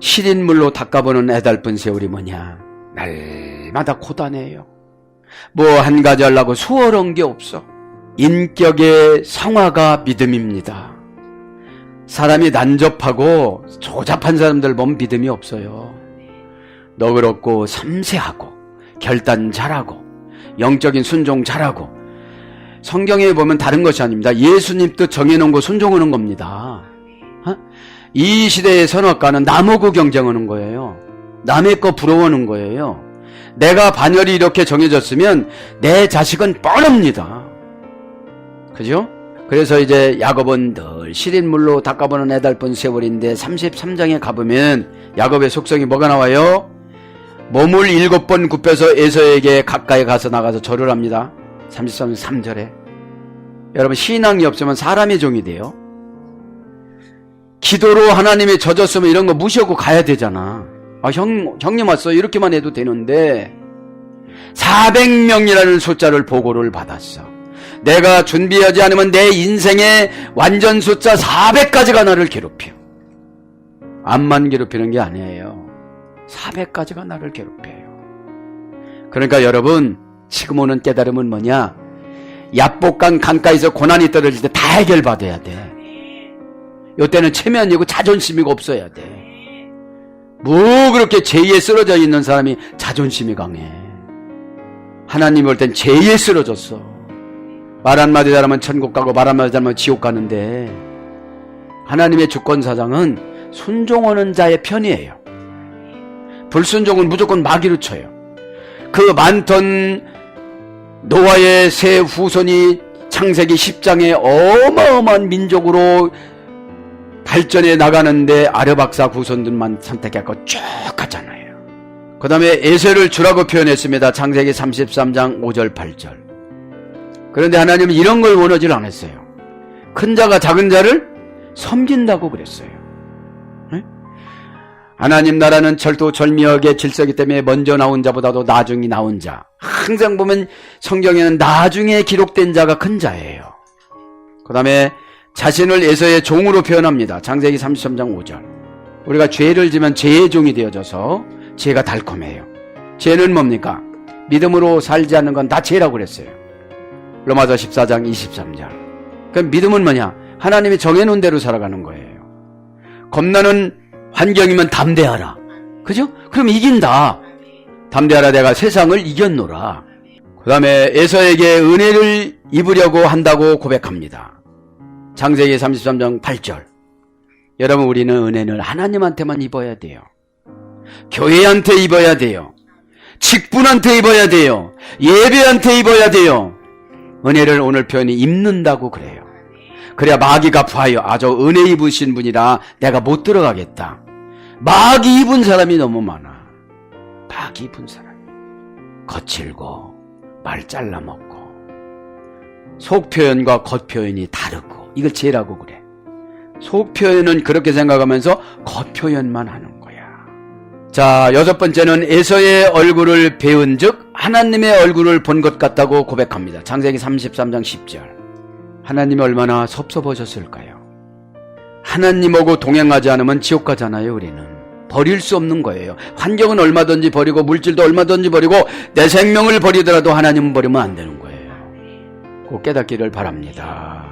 시린 물로 닦아보는 애달픈 세월이 뭐냐? 날마다 고단해요. 뭐 한 가지 하려고 수월한 게 없어. 인격의 성화가 믿음입니다. 사람이 난접하고 조잡한 사람들 보면 믿음이 없어요. 너그럽고 섬세하고 결단 잘하고 영적인 순종 잘하고 성경에 보면 다른 것이 아닙니다. 예수님 뜻 정해놓은 거 순종하는 겁니다. 어? 이 시대의 선악과는 나무고 경쟁하는 거예요. 남의 거 부러워하는 거예요. 내가 반열이 이렇게 정해졌으면 내 자식은 뻔합니다. 그죠? 그래서 이제 야곱은 늘 시린물로 닦아보는 애달픈 세월인데 33장에 가보면 야곱의 속성이 뭐가 나와요? 몸을 일곱 번 굽혀서 에서에게 가까이 가서 나가서 절을 합니다. 33장 3절에. 여러분 신앙이 없으면 사람의 종이 돼요. 기도로 하나님이 젖었으면 이런 거 무시하고 가야 되잖아. 아, 형, 형님 왔어. 이렇게만 해도 되는데 400명이라는 숫자를 보고를 받았어. 내가 준비하지 않으면 내 인생의 완전 숫자 400까지가 나를 괴롭혀. 암만 괴롭히는 게 아니에요. 400까지가 나를 괴롭혀요. 그러니까 여러분, 지금 오는 깨달음은 뭐냐? 약복강 강가에서 고난이 떨어질 때 다 해결받아야 돼. 이때는 체면이고 자존심이고 없어야 돼. 뭐 그렇게 죄에 쓰러져 있는 사람이 자존심이 강해. 하나님 올 땐 죄에 쓰러졌어. 말 한마디 잘하면 천국 가고 말 한마디 잘하면 지옥 가는데 하나님의 주권 사장은 순종하는 자의 편이에요. 불순종은 무조건 마귀로 쳐요. 그 많던 노아의 새 후손이 창세기 10장에 어마어마한 민족으로 발전해 나가는데 아르박사 후손들만 선택했고 쭉 갔잖아요. 그 다음에 에세를 주라고 표현했습니다. 창세기 33장 5절 8절. 그런데 하나님은 이런 걸 원하지 않았어요. 큰 자가 작은 자를 섬긴다고 그랬어요. 네? 하나님 나라는 철도철미하게 질서기 때문에 먼저 나온 자보다도 나중에 나온 자. 항상 보면 성경에는 나중에 기록된 자가 큰 자예요. 그 다음에 자신을 에서의 종으로 표현합니다. 창세기 33장 5절. 우리가 죄를 지면 죄의 종이 되어져서 죄가 달콤해요. 죄는 뭡니까? 믿음으로 살지 않는 건 다 죄라고 그랬어요. 로마서 14장 23절. 그럼 믿음은 뭐냐? 하나님이 정해놓은 대로 살아가는 거예요. 겁나는 환경이면 담대하라. 그죠? 그럼 이긴다. 담대하라 내가 세상을 이겼노라. 그 다음에 에서에게 은혜를 입으려고 한다고 고백합니다. 창세기 33장 8절. 여러분 우리는 은혜를 하나님한테만 입어야 돼요. 교회한테 입어야 돼요. 직분한테 입어야 돼요. 예배한테 입어야 돼요. 은혜를 오늘 표현이 입는다고 그래요. 그래야 마귀가 봐요. 아, 저 은혜 입으신 분이라 내가 못 들어가겠다. 마귀 입은 사람이 너무 많아. 마귀 입은 사람이. 거칠고, 말 잘라먹고, 속 표현과 겉 표현이 다르고, 이걸 죄라고 그래. 속 표현은 그렇게 생각하면서 겉 표현만 하는 거야. 자, 여섯 번째는 에서의 얼굴을 배운 즉, 하나님의 얼굴을 본 것 같다고 고백합니다. 창세기 33장 10절. 하나님이 얼마나 섭섭하셨을까요? 하나님하고 동행하지 않으면 지옥 가잖아요, 우리는. 버릴 수 없는 거예요. 환경은 얼마든지 버리고, 물질도 얼마든지 버리고, 내 생명을 버리더라도 하나님은 버리면 안 되는 거예요. 꼭 깨닫기를 바랍니다.